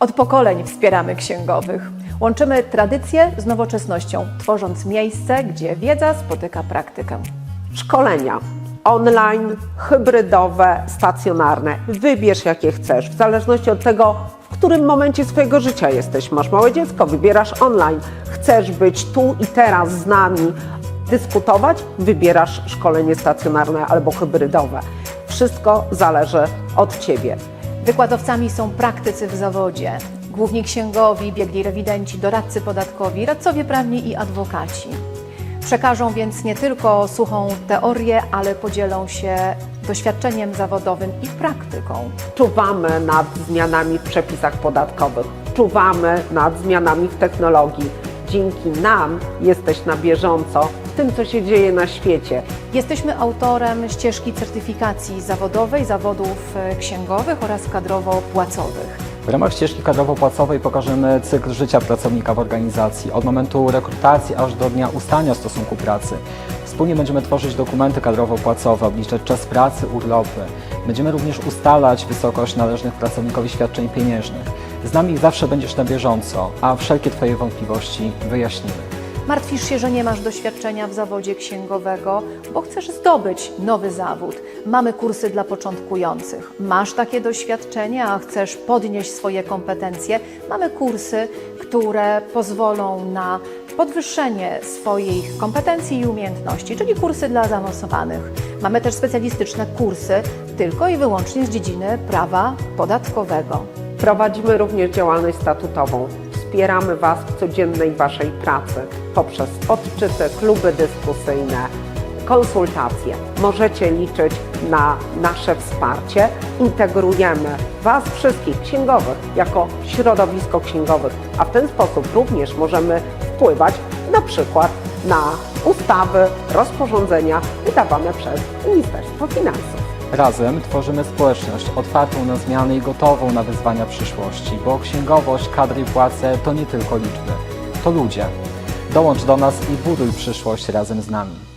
Od pokoleń wspieramy księgowych. Łączymy tradycję z nowoczesnością, tworząc miejsce, gdzie wiedza spotyka praktykę. Szkolenia online, hybrydowe, stacjonarne. Wybierz jakie chcesz, w zależności od tego, w którym momencie swojego życia jesteś. Masz małe dziecko, wybierasz online. Chcesz być tu i teraz z nami, dyskutować, wybierasz szkolenie stacjonarne albo hybrydowe. Wszystko zależy od Ciebie. Wykładowcami są praktycy w zawodzie, główni księgowi, biegli rewidenci, doradcy podatkowi, radcowie prawni i adwokaci. Przekażą więc nie tylko suchą teorię, ale podzielą się doświadczeniem zawodowym i praktyką. Czuwamy nad zmianami w przepisach podatkowych, czuwamy nad zmianami w technologii. Dzięki nam jesteś na bieżąco tym, co się dzieje na świecie. Jesteśmy autorem ścieżki certyfikacji zawodowej, zawodów e, księgowych oraz kadrowo-płacowych. W ramach ścieżki kadrowo-płacowej pokażemy cykl życia pracownika w organizacji, od momentu rekrutacji aż do dnia ustania stosunku pracy. Wspólnie będziemy tworzyć dokumenty kadrowo-płacowe, obliczać czas pracy, urlopy. Będziemy również ustalać wysokość należnych pracownikowi świadczeń pieniężnych. Z nami zawsze będziesz na bieżąco, a wszelkie Twoje wątpliwości wyjaśnimy. Martwisz się, że nie masz doświadczenia w zawodzie księgowego, bo chcesz zdobyć nowy zawód. Mamy kursy dla początkujących. Masz takie doświadczenie, a chcesz podnieść swoje kompetencje. Mamy kursy, które pozwolą na podwyższenie swoich kompetencji i umiejętności, czyli kursy dla zaawansowanych. Mamy też specjalistyczne kursy tylko i wyłącznie z dziedziny prawa podatkowego. Prowadzimy również działalność statutową. Wspieramy Was w codziennej Waszej pracy poprzez odczyty, kluby dyskusyjne, konsultacje. Możecie liczyć na nasze wsparcie. Integrujemy Was wszystkich księgowych jako środowisko księgowych, a w ten sposób również możemy wpływać na przykład na ustawy, rozporządzenia wydawane przez Ministerstwo Finansów. Razem tworzymy społeczność otwartą na zmiany i gotową na wyzwania przyszłości, bo księgowość, kadry i płace to nie tylko liczby, to ludzie. Dołącz do nas i buduj przyszłość razem z nami.